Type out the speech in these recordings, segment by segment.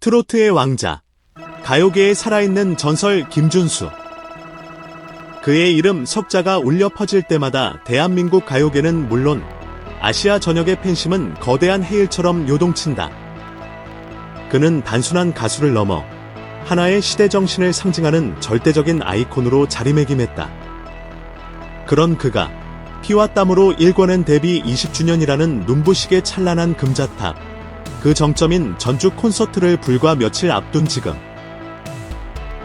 트로트의 왕자, 가요계에 살아있는 전설 김준수. 그의 이름 석자가 울려 퍼질 때마다 대한민국 가요계는 물론 아시아 전역의 팬심은 거대한 해일처럼 요동친다. 그는 단순한 가수를 넘어 하나의 시대 정신을 상징하는 절대적인 아이콘으로 자리매김했다. 그런 그가 피와 땀으로 일궈낸 데뷔 20주년이라는 눈부시게 찬란한 금자탑. 그 정점인 전주 콘서트를 불과 며칠 앞둔 지금.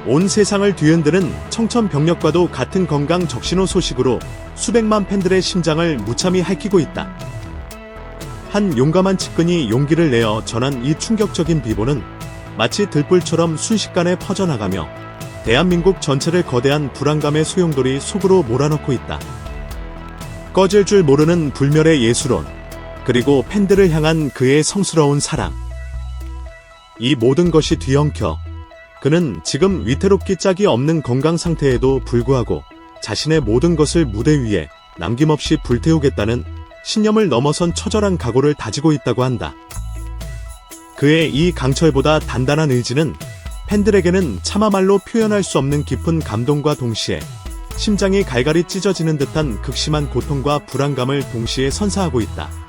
온 세상을 뒤흔드는 청천벽력과도 같은 건강 적신호 소식으로 수백만 팬들의 심장을 무참히 핥히고 있다. 한 용감한 측근이 용기를 내어 전한 이 충격적인 비보는 마치 들불처럼 순식간에 퍼져나가며 대한민국 전체를 거대한 불안감의 소용돌이 속으로 몰아넣고 있다. 꺼질 줄 모르는 불멸의 예술론, 그리고 팬들을 향한 그의 성스러운 사랑. 이 모든 것이 뒤엉켜 그는 지금 위태롭기 짝이 없는 건강 상태에도 불구하고 자신의 모든 것을 무대 위에 남김없이 불태우겠다는 신념을 넘어선 처절한 각오를 다지고 있다고 한다. 그의 이 강철보다 단단한 의지는 팬들에게는 차마 말로 표현할 수 없는 깊은 감동과 동시에 심장이 갈갈이 찢어지는 듯한 극심한 고통과 불안감을 동시에 선사하고 있다.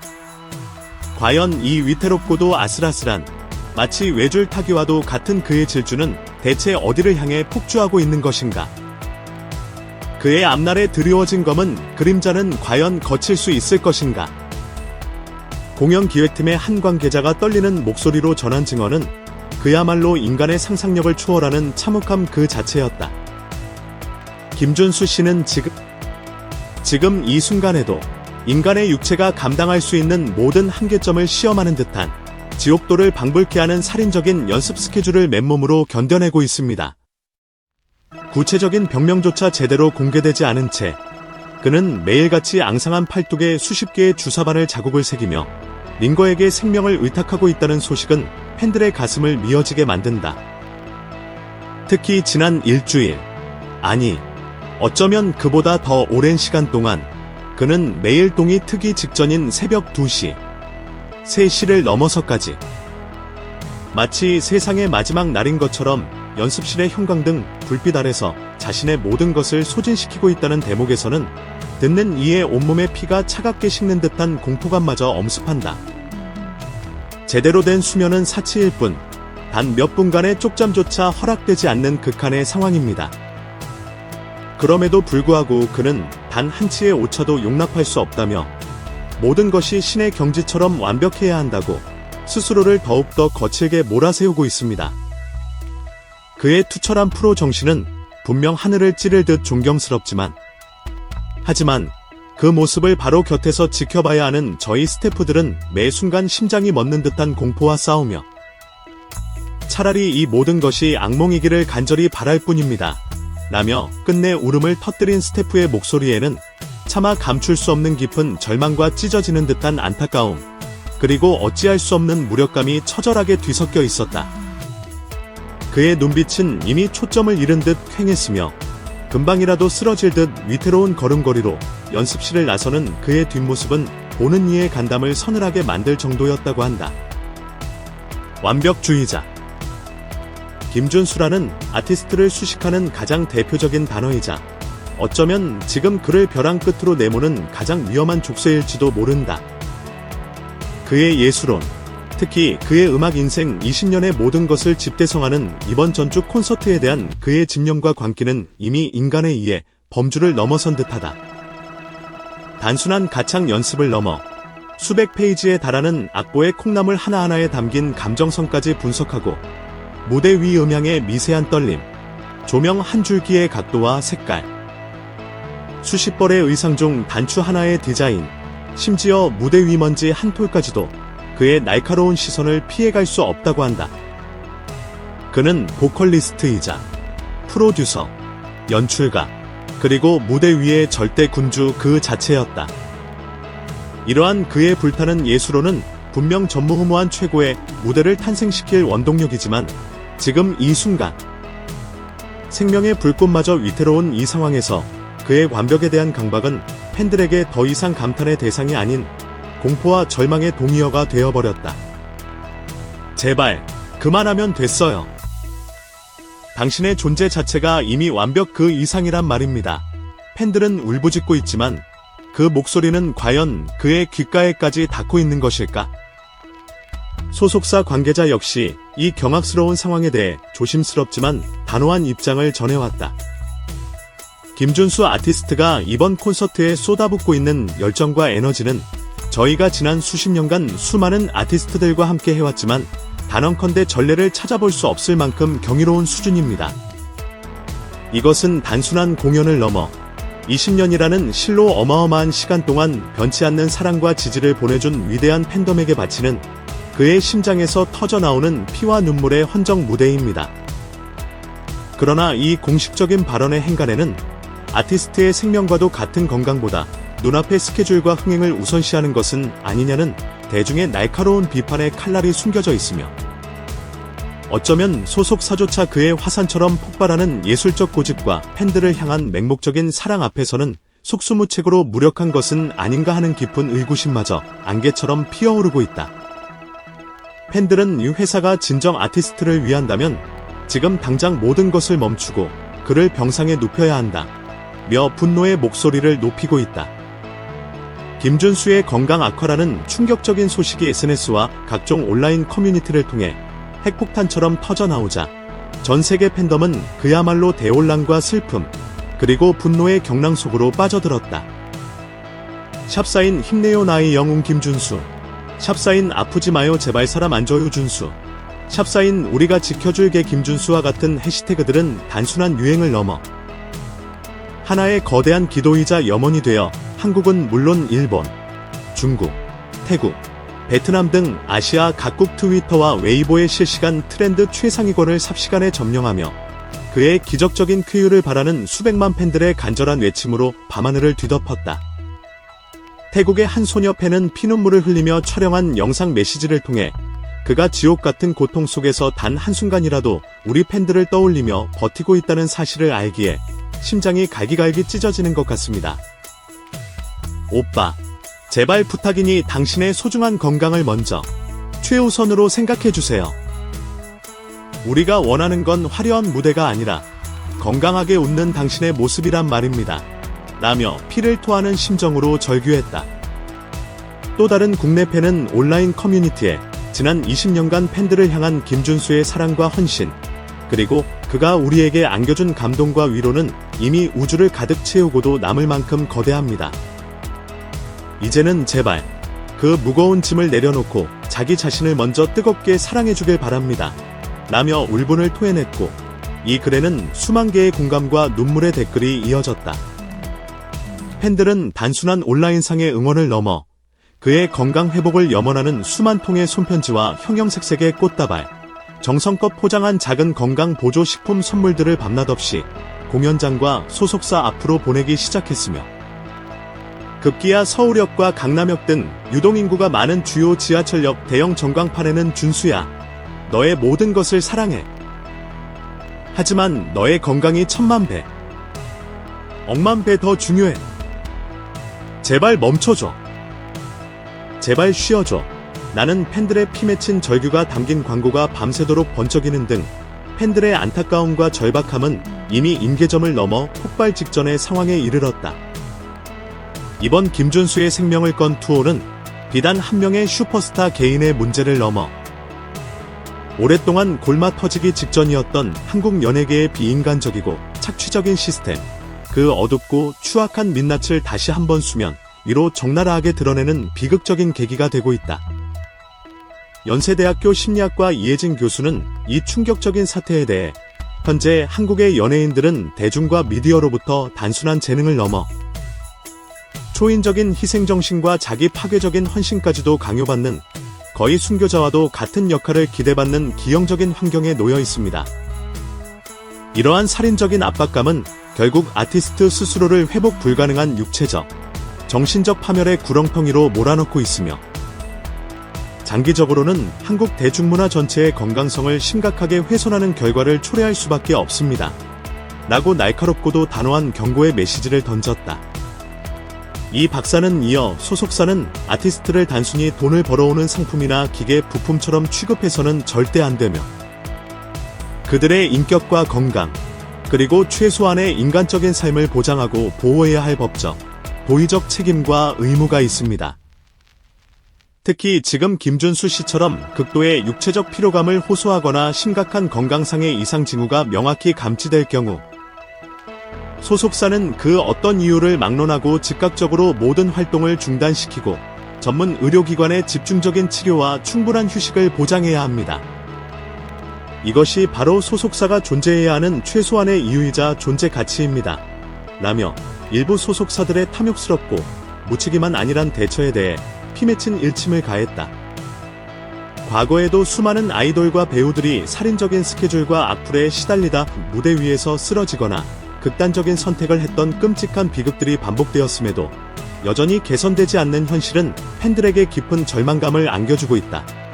과연 이 위태롭고도 아슬아슬한 마치 외줄 타기와도 같은 그의 질주는 대체 어디를 향해 폭주하고 있는 것인가? 그의 앞날에 드리워진 검은 그림자는 과연 거칠 수 있을 것인가? 공연 기획팀의 한 관계자가 떨리는 목소리로 전한 증언은 그야말로 인간의 상상력을 초월하는 참혹함 그 자체였다. 김준수 씨는 지금, 지금 이 순간에도 인간의 육체가 감당할 수 있는 모든 한계점을 시험하는 듯한 지옥도를 방불케 하는 살인적인 연습 스케줄을 맨몸으로 견뎌내고 있습니다. 구체적인 병명조차 제대로 공개되지 않은 채 그는 매일같이 앙상한 팔뚝에 수십 개의 주사바늘 자국을 새기며 링거에게 생명을 의탁하고 있다는 소식은 팬들의 가슴을 미어지게 만든다. 특히 지난 일주일, 아니, 어쩌면 그보다 더 오랜 시간 동안 그는 매일 동이 트기 직전인 새벽 2시, 3시를 넘어서까지 마치 세상의 마지막 날인 것처럼 연습실의 형광등, 불빛 아래서 자신의 모든 것을 소진시키고 있다는 대목에서는 듣는 이의 온몸의 피가 차갑게 식는 듯한 공포감마저 엄습한다. 제대로 된 수면은 사치일 뿐, 단 몇 분간의 쪽잠조차 허락되지 않는 극한의 상황입니다. 그럼에도 불구하고 그는 단 한 치의 오차도 용납할 수 없다며 모든 것이 신의 경지처럼 완벽해야 한다고 스스로를 더욱더 거칠게 몰아세우고 있습니다. 그의 투철한 프로 정신은 분명 하늘을 찌를 듯 존경스럽지만 하지만 그 모습을 바로 곁에서 지켜봐야 하는 저희 스태프들은 매 순간 심장이 멎는 듯한 공포와 싸우며 차라리 이 모든 것이 악몽이기를 간절히 바랄 뿐입니다. 라며 끝내 울음을 터뜨린 스태프의 목소리에는 차마 감출 수 없는 깊은 절망과 찢어지는 듯한 안타까움, 그리고 어찌할 수 없는 무력감이 처절하게 뒤섞여 있었다. 그의 눈빛은 이미 초점을 잃은 듯 퀭했으며 금방이라도 쓰러질 듯 위태로운 걸음걸이로 연습실을 나서는 그의 뒷모습은 보는 이의 간담을 서늘하게 만들 정도였다고 한다. 완벽주의자. 김준수라는 아티스트를 수식하는 가장 대표적인 단어이자 어쩌면 지금 그를 벼랑 끝으로 내모는 가장 위험한 족쇄일지도 모른다. 그의 예술론, 특히 그의 음악 인생 20년의 모든 것을 집대성하는 이번 전주 콘서트에 대한 그의 집념과 광기는 이미 인간에 의해 범주를 넘어선 듯하다. 단순한 가창 연습을 넘어 수백 페이지에 달하는 악보의 콩나물 하나하나에 담긴 감정선까지 분석하고 무대 위 음향의 미세한 떨림, 조명 한 줄기의 각도와 색깔, 수십 벌의 의상 중 단추 하나의 디자인, 심지어 무대 위 먼지 한 톨까지도 그의 날카로운 시선을 피해갈 수 없다고 한다. 그는 보컬리스트이자 프로듀서, 연출가, 그리고 무대 위의 절대 군주 그 자체였다. 이러한 그의 불타는 예술로는 분명 전무후무한 최고의 무대를 탄생시킬 원동력이지만 지금 이 순간 생명의 불꽃마저 위태로운 이 상황에서 그의 완벽에 대한 강박은 팬들에게 더 이상 감탄의 대상이 아닌 공포와 절망의 동의어가 되어버렸다. 제발, 그만하면 됐어요. 당신의 존재 자체가 이미 완벽 그 이상이란 말입니다. 팬들은 울부짖고 있지만 그 목소리는 과연 그의 귓가에까지 닿고 있는 것일까? 소속사 관계자 역시 이 경악스러운 상황에 대해 조심스럽지만 단호한 입장을 전해왔다. 김준수 아티스트가 이번 콘서트에 쏟아붓고 있는 열정과 에너지는 저희가 지난 수십 년간 수많은 아티스트들과 함께 해왔지만 단언컨대 전례를 찾아볼 수 없을 만큼 경이로운 수준입니다. 이것은 단순한 공연을 넘어 20년이라는 실로 어마어마한 시간 동안 변치 않는 사랑과 지지를 보내준 위대한 팬덤에게 바치는 그의 심장에서 터져나오는 피와 눈물의 헌정 무대입니다. 그러나 이 공식적인 발언의 행간에는 아티스트의 생명과도 같은 건강보다 눈앞의 스케줄과 흥행을 우선시하는 것은 아니냐는 대중의 날카로운 비판의 칼날이 숨겨져 있으며 어쩌면 소속사조차 그의 화산처럼 폭발하는 예술적 고집과 팬들을 향한 맹목적인 사랑 앞에서는 속수무책으로 무력한 것은 아닌가 하는 깊은 의구심마저 안개처럼 피어오르고 있다. 팬들은 이 회사가 진정 아티스트를 위한다면 지금 당장 모든 것을 멈추고 그를 병상에 눕혀야 한다. 며 분노의 목소리를 높이고 있다. 김준수의 건강 악화라는 충격적인 소식이 SNS와 각종 온라인 커뮤니티를 통해 핵폭탄처럼 터져나오자 전 세계 팬덤은 그야말로 대혼란과 슬픔, 그리고 분노의 경랑 속으로 빠져들었다. 샵사인 힘내요 나의 영웅 김준수, 샵사인 아프지 마요 제발 사람 안 줘요 준수, 샵사인 우리가 지켜줄게 김준수와 같은 해시태그들은 단순한 유행을 넘어 하나의 거대한 기도이자 염원이 되어 한국은 물론 일본, 중국, 태국, 베트남 등 아시아 각국 트위터와 웨이보의 실시간 트렌드 최상위권을 삽시간에 점령하며 그의 기적적인 쾌유를 바라는 수백만 팬들의 간절한 외침으로 밤하늘을 뒤덮었다. 태국의 한 소녀 팬은 피눈물을 흘리며 촬영한 영상 메시지를 통해 그가 지옥 같은 고통 속에서 단 한순간이라도 우리 팬들을 떠올리며 버티고 있다는 사실을 알기에 심장이 갈기갈기 찢어지는 것 같습니다. 오빠, 제발 부탁이니 당신의 소중한 건강을 먼저 최우선으로 생각해주세요. 우리가 원하는 건 화려한 무대가 아니라 건강하게 웃는 당신의 모습이란 말입니다. 라며 피를 토하는 심정으로 절규했다. 또 다른 국내 팬은 온라인 커뮤니티에 지난 20년간 팬들을 향한 김준수의 사랑과 헌신, 그리고 그가 우리에게 안겨준 감동과 위로는 이미 우주를 가득 채우고도 남을 만큼 거대합니다. 이제는 제발 그 무거운 짐을 내려놓고 자기 자신을 먼저 뜨겁게 사랑해주길 바랍니다. 라며 울분을 토해냈고 이 글에는 수만 개의 공감과 눈물의 댓글이 이어졌다. 팬들은 단순한 온라인상의 응원을 넘어 그의 건강 회복을 염원하는 수만 통의 손편지와 형형색색의 꽃다발, 정성껏 포장한 작은 건강 보조 식품 선물들을 밤낮 없이 공연장과 소속사 앞으로 보내기 시작했으며 급기야 서울역과 강남역 등 유동인구가 많은 주요 지하철역 대형 전광판에는 준수야, 너의 모든 것을 사랑해. 하지만 너의 건강이 천만 배, 억만 배 더 중요해. 제발 멈춰줘. 제발 쉬어줘. 나는 팬들의 피 맺힌 절규가 담긴 광고가 밤새도록 번쩍이는 등 팬들의 안타까움과 절박함은 이미 임계점을 넘어 폭발 직전의 상황에 이르렀다. 이번 김준수의 생명을 건 투어는 비단 한 명의 슈퍼스타 개인의 문제를 넘어 오랫동안 골마 터지기 직전이었던 한국 연예계의 비인간적이고 착취적인 시스템, 그 어둡고 추악한 민낯을 다시 한번 수면 위로 적나라하게 드러내는 비극적인 계기가 되고 있다. 연세대학교 심리학과 이혜진 교수는 이 충격적인 사태에 대해 현재 한국의 연예인들은 대중과 미디어로부터 단순한 재능을 넘어 초인적인 희생정신과 자기 파괴적인 헌신까지도 강요받는 거의 순교자와도 같은 역할을 기대받는 기형적인 환경에 놓여 있습니다. 이러한 살인적인 압박감은 결국 아티스트 스스로를 회복 불가능한 육체적, 정신적 파멸의 구렁텅이로 몰아넣고 있으며 장기적으로는 한국 대중문화 전체의 건강성을 심각하게 훼손하는 결과를 초래할 수밖에 없습니다. 라고 날카롭고도 단호한 경고의 메시지를 던졌다. 이 박사는 이어 소속사는 아티스트를 단순히 돈을 벌어오는 상품이나 기계 부품처럼 취급해서는 절대 안 되며 그들의 인격과 건강, 그리고 최소한의 인간적인 삶을 보장하고 보호해야 할 법적, 도의적 책임과 의무가 있습니다. 특히 지금 김준수 씨처럼 극도의 육체적 피로감을 호소하거나 심각한 건강상의 이상 징후가 명확히 감지될 경우 소속사는 그 어떤 이유를 막론하고 즉각적으로 모든 활동을 중단시키고 전문 의료기관의 집중적인 치료와 충분한 휴식을 보장해야 합니다. 이것이 바로 소속사가 존재해야 하는 최소한의 이유이자 존재 가치입니다. 라며 일부 소속사들의 탐욕스럽고 무책임한 안일한 대처에 대해 피맺힌 일침을 가했다. 과거에도 수많은 아이돌과 배우들이 살인적인 스케줄과 악플에 시달리다 무대 위에서 쓰러지거나 극단적인 선택을 했던 끔찍한 비극들이 반복되었음에도 여전히 개선되지 않는 현실은 팬들에게 깊은 절망감을 안겨주고 있다.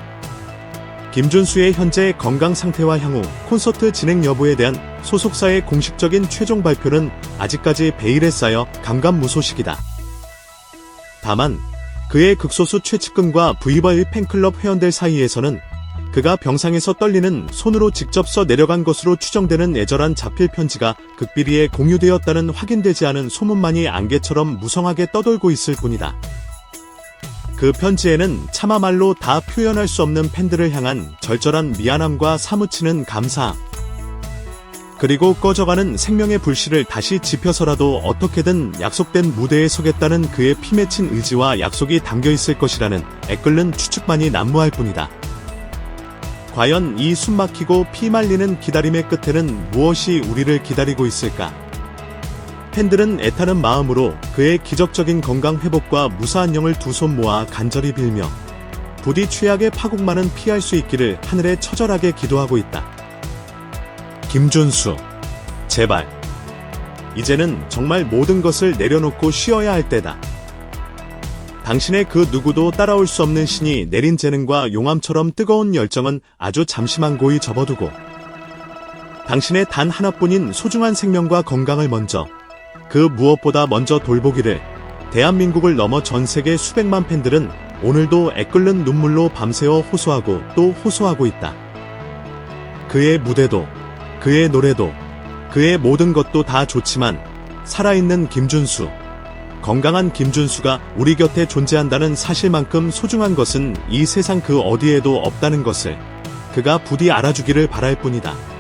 김준수의 현재 건강 상태와 향후 콘서트 진행 여부에 대한 소속사의 공식적인 최종 발표는 아직까지 베일에 쌓여 감감무소식이다. 다만 그의 극소수 최측근과 브이벌 팬클럽 회원들 사이에서는 그가 병상에서 떨리는 손으로 직접 써 내려간 것으로 추정되는 애절한 자필 편지가 극비리에 공유되었다는 확인되지 않은 소문만이 안개처럼 무성하게 떠돌고 있을 뿐이다. 그 편지에는 차마 말로 다 표현할 수 없는 팬들을 향한 절절한 미안함과 사무치는 감사, 그리고 꺼져가는 생명의 불씨를 다시 지펴서라도 어떻게든 약속된 무대에 서겠다는 그의 피맺힌 의지와 약속이 담겨 있을 것이라는 애끓는 추측만이 난무할 뿐이다. 과연 이 숨막히고 피 말리는 기다림의 끝에는 무엇이 우리를 기다리고 있을까? 팬들은 애타는 마음으로 그의 기적적인 건강 회복과 무사한 영을 두 손 모아 간절히 빌며 부디 최악의 파국만은 피할 수 있기를 하늘에 처절하게 기도하고 있다. 김준수, 제발. 이제는 정말 모든 것을 내려놓고 쉬어야 할 때다. 당신의 그 누구도 따라올 수 없는 신이 내린 재능과 용암처럼 뜨거운 열정은 아주 잠시만 고이 접어두고 당신의 단 하나뿐인 소중한 생명과 건강을 먼저 그 무엇보다 먼저 돌보기를 대한민국을 넘어 전 세계 수백만 팬들은 오늘도 애끓는 눈물로 밤새워 호소하고 또 호소하고 있다. 그의 무대도, 그의 노래도, 그의 모든 것도 다 좋지만 살아있는 김준수, 건강한 김준수가 우리 곁에 존재한다는 사실만큼 소중한 것은 이 세상 그 어디에도 없다는 것을 그가 부디 알아주기를 바랄 뿐이다.